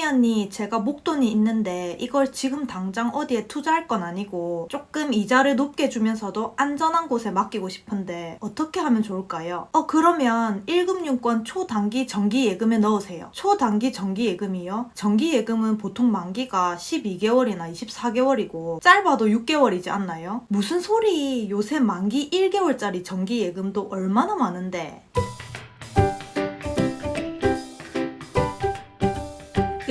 혜미 언니 제가 목돈이 있는데 이걸 지금 당장 어디에 투자할 건 아니고 조금 이자를 높게 주면서도 안전한 곳에 맡기고 싶은데 어떻게 하면 좋을까요? 어 그러면 1금융권 초단기 정기 예금에 넣으세요. 초단기 정기 예금이요? 정기 예금은 보통 만기가 12개월이나 24개월이고 짧아도 6개월이지 않나요? 무슨 소리 요새 만기 1개월짜리 정기 예금도 얼마나 많은데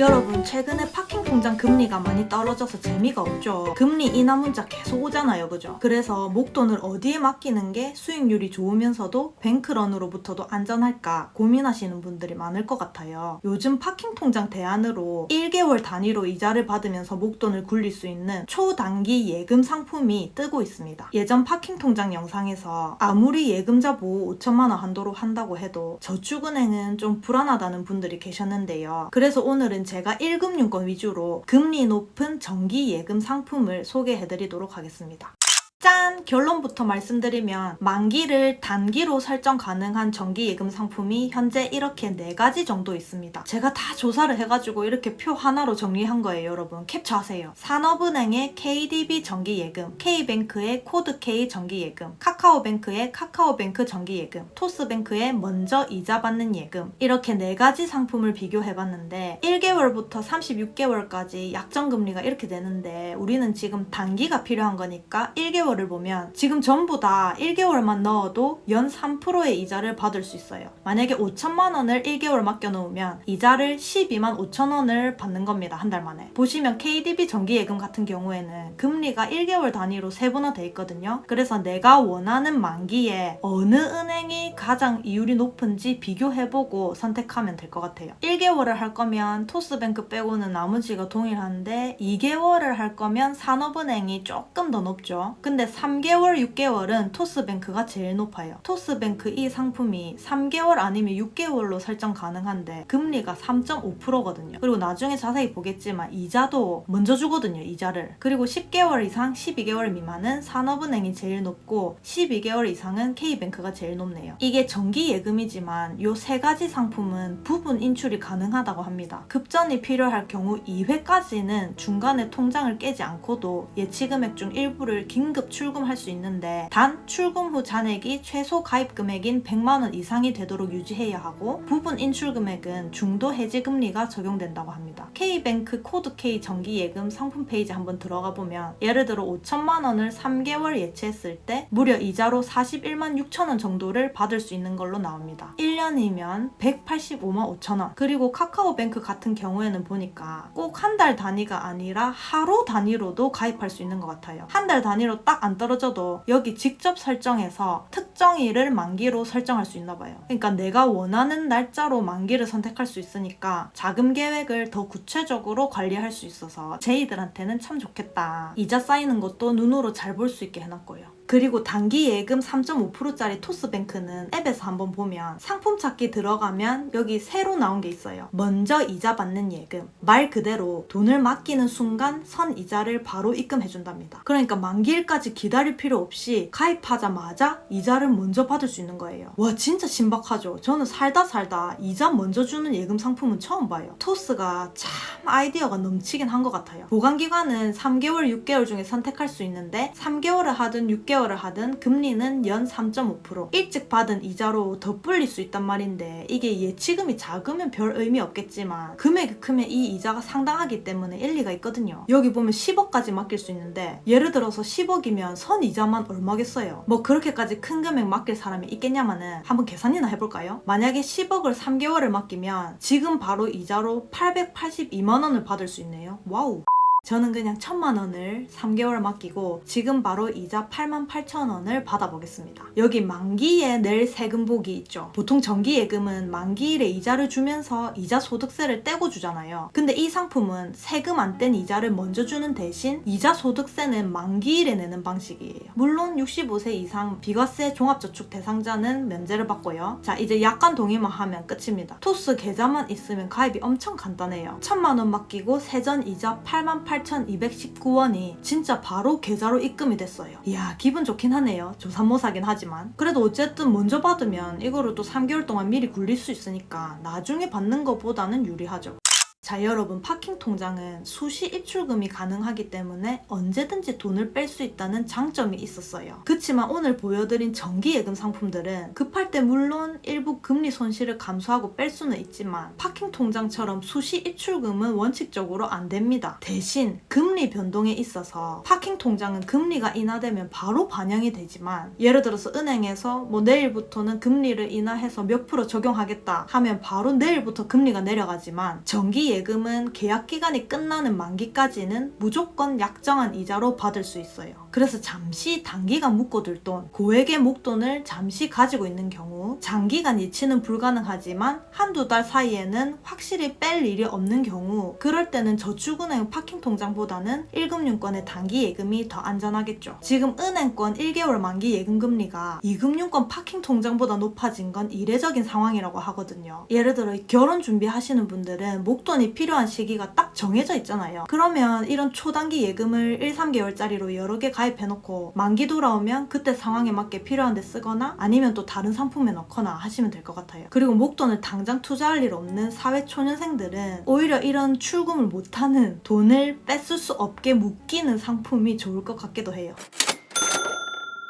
여러분 최근에 파킹 통장 금리가 많이 떨어져서 재미가 없죠. 금리 인하 문자 계속 오잖아요, 그죠? 그래서 목돈을 어디에 맡기는 게 수익률이 좋으면서도 뱅크런으로부터도 안전할까 고민하시는 분들이 많을 것 같아요. 요즘 파킹 통장 대안으로 1개월 단위로 이자를 받으면서 목돈을 굴릴 수 있는 초단기 예금 상품이 뜨고 있습니다. 예전 파킹 통장 영상에서 아무리 예금자 보호 5천만 원 한도로 한다고 해도 저축은행은 좀 불안하다는 분들이 계셨는데요. 그래서 오늘은 제가 1금융권 위주로 금리 높은 정기 예금 상품을 소개해드리도록 하겠습니다. 짠! 결론부터 말씀드리면 만기를 단기로 설정 가능한 정기예금 상품이 현재 이렇게 네 가지 정도 있습니다. 제가 다 조사를 해가지고 이렇게 표 하나로 정리한 거예요, 여러분. 캡처하세요. 산업은행의 KDB 정기예금, K뱅크의 코드K 정기예금, 카카오뱅크의 카카오뱅크 정기예금, 토스뱅크의 먼저 이자 받는 예금 이렇게 네 가지 상품을 비교해봤는데 1개월부터 36개월까지 약정금리가 이렇게 되는데 우리는 지금 단기가 필요한 거니까 1개월 1개월을 보면 지금 전부 다 1개월만 넣어도 연 3%의 이자를 받을 수 있어요. 만약에 5천만 원을 1개월 맡겨 놓으면 이자를 12만 5천 원을 받는 겁니다. 한 달 만에. 보시면 KDB 정기예금 같은 경우에는 금리가 1개월 단위로 세분화돼 있거든요. 그래서 내가 원하는 만기에 어느 은행이 가장 이율이 높은지 비교해보고 선택하면 될 것 같아요. 1개월을 할 거면 토스뱅크 빼고는 나머지가 동일한데 2개월을 할 거면 산업은행이 조금 더 높죠. 근데 3개월, 6개월은 토스뱅크가 제일 높아요. 토스뱅크 이 상품이 3개월 아니면 6개월로 설정 가능한데 금리가 3.5%거든요. 그리고 나중에 자세히 보겠지만 이자도 먼저 주거든요, 이자를. 그리고 10개월 이상, 12개월 미만은 산업은행이 제일 높고 12개월 이상은 K뱅크가 제일 높네요. 이게 정기 예금이지만 요 세 가지 상품은 부분 인출이 가능하다고 합니다. 급전이 필요할 경우 2회까지는 중간에 통장을 깨지 않고도 예치 금액 중 일부를 긴급 출금할 수 있는데 단 출금 후 잔액이 최소 가입 금액인 100만 원 이상이 되도록 유지해야 하고 부분 인출 금액은 중도 해지 금리가 적용된다고 합니다. K뱅크 코드 K 정기 예금 상품 페이지 한번 들어가 보면 예를 들어 5천만 원을 3개월 예치했을 때 무려 이자로 41만 6천 원 정도를 받을 수 있는 걸로 나옵니다. 1년이면 185만 5천 원. 그리고 카카오뱅크 같은 경우에는 보니까 꼭 한 달 단위가 아니라 하루 단위로도 가입할 수 있는 것 같아요. 한 달 단위로 딱 안 떨어져도 여기 직접 설정해서 특정 일을 만기로 설정할 수 있나 봐요. 그러니까 내가 원하는 날짜로 만기를 선택할 수 있으니까 자금 계획을 더 구체적으로 관리할 수 있어서 제이들한테는 참 좋겠다. 이자 쌓이는 것도 눈으로 잘 볼 수 있게 해놨고요. 그리고 단기 예금 3.5%짜리 토스뱅크는 앱에서 한번 보면 상품 찾기 들어가면 여기 새로 나온 게 있어요. 먼저 이자 받는 예금. 말 그대로 돈을 맡기는 순간 선 이자를 바로 입금해준답니다. 그러니까 만기일까지 기다릴 필요 없이 가입하자마자 이자를 먼저 받을 수 있는 거예요. 와 진짜 신박하죠. 저는 살다 살다 이자 먼저 주는 예금 상품은 처음 봐요. 토스가 참 아이디어가 넘치긴 한 것 같아요. 보관기간은 3개월, 6개월 중에 선택할 수 있는데 3개월을 하든 6개월 6개월을 하든 금리는 연 3.5% 일찍 받은 이자로 더 불릴 수 있단 말인데 이게 예치금이 작으면 별 의미 없겠지만 금액이 크면 이 이자가 상당하기 때문에 일리가 있거든요. 여기 보면 10억까지 맡길 수 있는데 예를 들어서 10억이면 선 이자만 얼마겠어요? 뭐 그렇게까지 큰 금액 맡길 사람이 있겠냐마는 한번 계산이나 해볼까요? 만약에 10억을 3개월을 맡기면 지금 바로 이자로 882만 원을 받을 수 있네요. 와우. 저는 그냥 천만 원을 3개월 맡기고 지금 바로 이자 8만 8천 원을 받아보겠습니다. 여기 만기에 낼 세금 보기 있죠. 보통 정기예금은 만기일에 이자를 주면서 이자 소득세를 떼고 주잖아요. 근데 이 상품은 세금 안 뗀 이자를 먼저 주는 대신 이자 소득세는 만기일에 내는 방식이에요. 물론 65세 이상 비과세 종합저축 대상자는 면제를 받고요. 자 이제 약관 동의만 하면 끝입니다. 토스 계좌만 있으면 가입이 엄청 간단해요. 천만 원 맡기고 세전 이자 8만 8,219원이 진짜 바로 계좌로 입금이 됐어요. 이야, 기분 좋긴 하네요. 조삼모사긴 하지만. 그래도 어쨌든 먼저 받으면 이거를 또 3개월 동안 미리 굴릴 수 있으니까 나중에 받는 것보다는 유리하죠. 자, 여러분, 파킹 통장은 수시 입출금이 가능하기 때문에 언제든지 돈을 뺄 수 있다는 장점이 있었어요. 그치만 오늘 보여드린 정기예금 상품들은 급할 때 물론 일부 금리 손실을 감수하고 뺄 수는 있지만 파킹 통장처럼 수시 입출금은 원칙적으로 안 됩니다. 대신 금리 변동에 있어서 파킹 통장은 금리가 인하되면 바로 반영이 되지만 예를 들어서 은행에서 뭐 내일부터는 금리를 인하해서 몇 프로 적용하겠다 하면 바로 내일부터 금리가 내려가지만 정기 예금은 계약 기간이 끝나는 만기까지는 무조건 약정한 이자로 받을 수 있어요. 그래서 잠시 단기간 묶어둘 돈, 고액의 목돈을 잠시 가지고 있는 경우 장기간 이체는 불가능하지만 한두 달 사이에는 확실히 뺄 일이 없는 경우 그럴 때는 저축은행 파킹 통장보다는 1금융권의 단기 예금이 더 안전하겠죠. 지금 은행권 1개월 만기 예금 금리가 2금융권 파킹 통장보다 높아진 건 이례적인 상황이라고 하거든요. 예를 들어 결혼 준비하시는 분들은 목돈 이 필요한 시기가 딱 정해져 있잖아요. 그러면 이런 초단기 예금을 1, 3개월짜리로 여러 개 가입해놓고 만기 돌아오면 그때 상황에 맞게 필요한 데 쓰거나 아니면 또 다른 상품에 넣거나 하시면 될 것 같아요. 그리고 목돈을 당장 투자할 일 없는 사회 초년생들은 오히려 이런 출금을 못하는 돈을 뺏을 수 없게 묶이는 상품이 좋을 것 같기도 해요.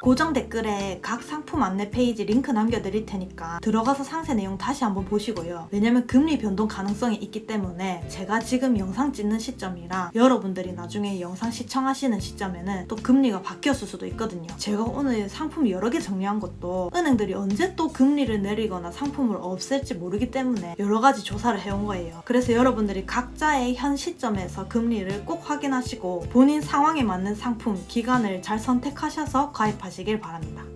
고정 댓글에 각 상품 안내 페이지 링크 남겨드릴 테니까 들어가서 상세 내용 다시 한번 보시고요. 왜냐면 금리 변동 가능성이 있기 때문에 제가 지금 영상 찍는 시점이랑 여러분들이 나중에 영상 시청하시는 시점에는 또 금리가 바뀌었을 수도 있거든요. 제가 오늘 상품 여러 개 정리한 것도 은행들이 언제 또 금리를 내리거나 상품을 없앨지 모르기 때문에 여러 가지 조사를 해온 거예요. 그래서 여러분들이 각자의 현 시점에서 금리를 꼭 확인하시고 본인 상황에 맞는 상품, 기간을 잘 선택하셔서 가입 하시길 바랍니다.